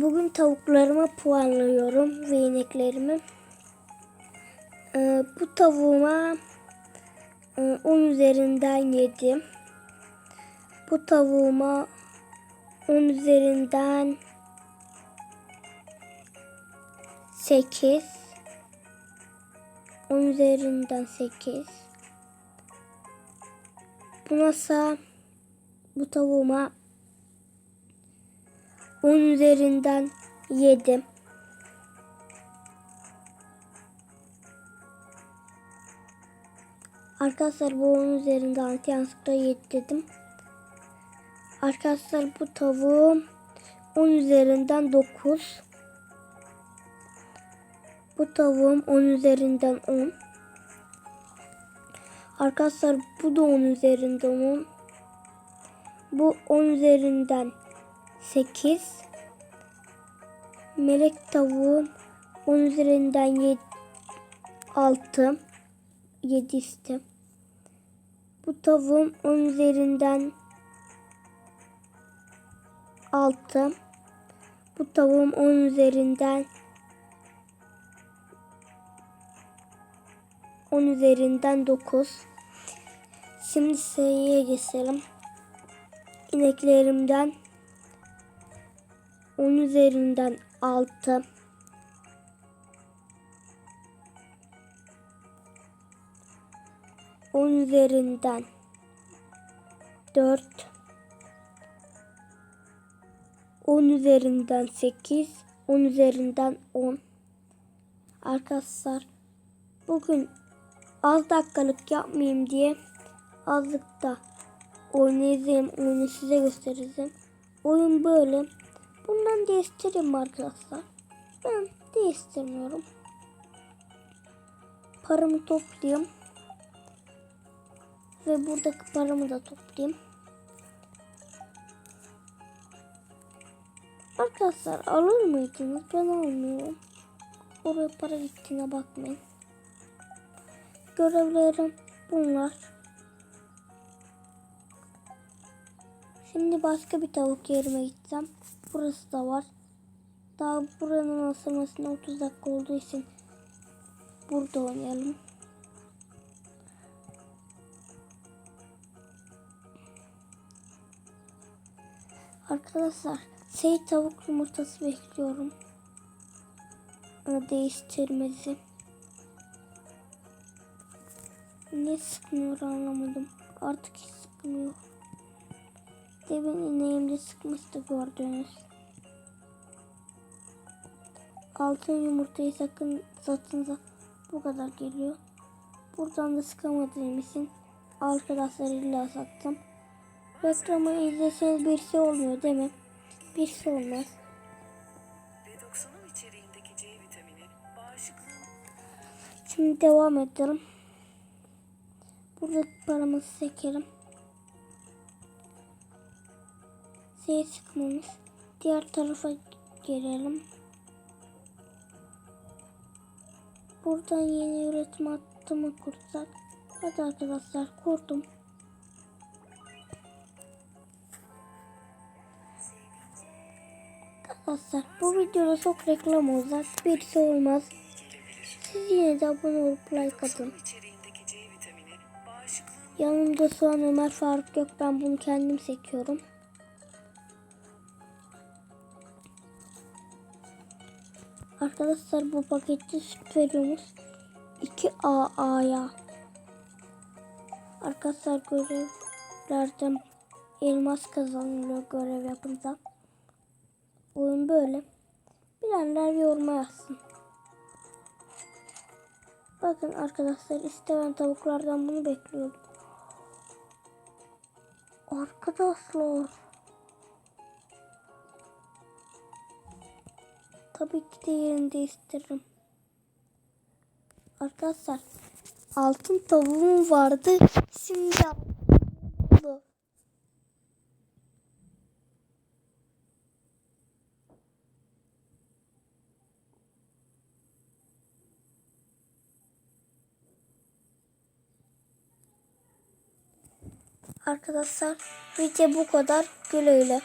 Bugün tavuklarıma puanlıyorum ve ineklerimi. Ee, bu tavuğuma e, 10 üzerinden 7. Bu tavuğuma 10 üzerinden 8. 10 üzerinden 8. Bunasa bu tavuğuma 10 üzerinden 7. Arkadaşlar bu 10 üzerinden yanlışlıkla 7 dedim. Arkadaşlar bu tavuğum 10 üzerinden 9. Bu tavuğum 10 üzerinden 10. Arkadaşlar bu da 10 üzerinden 10. Bu 10 üzerinden 8. Melek tavuğum 10 üzerinden 7, 6. 7 işte. Bu tavuğum 10 üzerinden 6. Bu tavuğum 10 üzerinden 10 üzerinden 9. Şimdi sayıya geçelim. İneklerimden 10 üzerinden 6. On üzerinden dört, on üzerinden sekiz, on üzerinden on. Arkadaşlar bugün az dakikalık yapmayayım diye azlıkta oynayacağım, oyunu size göstereceğim. Oyun böyle. Bundan değiştireyim arkadaşlar. Ben değiştirmiyorum. Paramı toplayayım. Ve buradaki paramı da toplayayım. Arkadaşlar alır mıydınız? Ben almıyorum. Oraya para gittiğine bakmayın. Görevlerim bunlar. Şimdi başka bir tavuk yerime gideceğim. Burası da var. Daha buranın asılmasına 30 dakika olduğu için burada oynayalım. Arkadaşlar şey tavuk yumurtası bekliyorum. Ama değiştirmesi. Ne sıkmıyor anlamadım. Artık hiç sıkmıyor. Demin ineğimde sıkmıştı gördünüz. Altın yumurtayı sakın satınca bu kadar geliyor. Buradan da sıkamadığım için arkadaşlar illa sattım. Reklamı izleseniz bir şey olmuyor değil mi? Bir şey olmaz. B90'ın içeriğindeki C vitamini bağışıklığın Şimdi devam edelim. Buradaki paramızı çekelim. Şeye sıkmamız. Diğer tarafa gelelim. Buradan yeni üretim hattımı kursak. Hadi arkadaşlar kurdum. Arkadaşlar bu videoda çok reklam olacak. Bir şey olmaz. Siz yine de abone olup like atın. Yanımda şu an Ömer Faruk yok. Ben bunu kendim seçiyorum. Arkadaşlar bu pakette süt veriyormuş. 2AA'ya. Arkadaşlar görevlerden elmas kazanılıyor görev yapınca. Oyun böyle. Bilenler yoruma yazsın. Bakın arkadaşlar isteyen tavuklardan bunu bekliyordum. Arkadaşlar. Tabii ki de yerini değiştiririm. Arkadaşlar altın tavuğum vardı. Şimdi oldu. Arkadaşlar video bu kadar. Güle güle.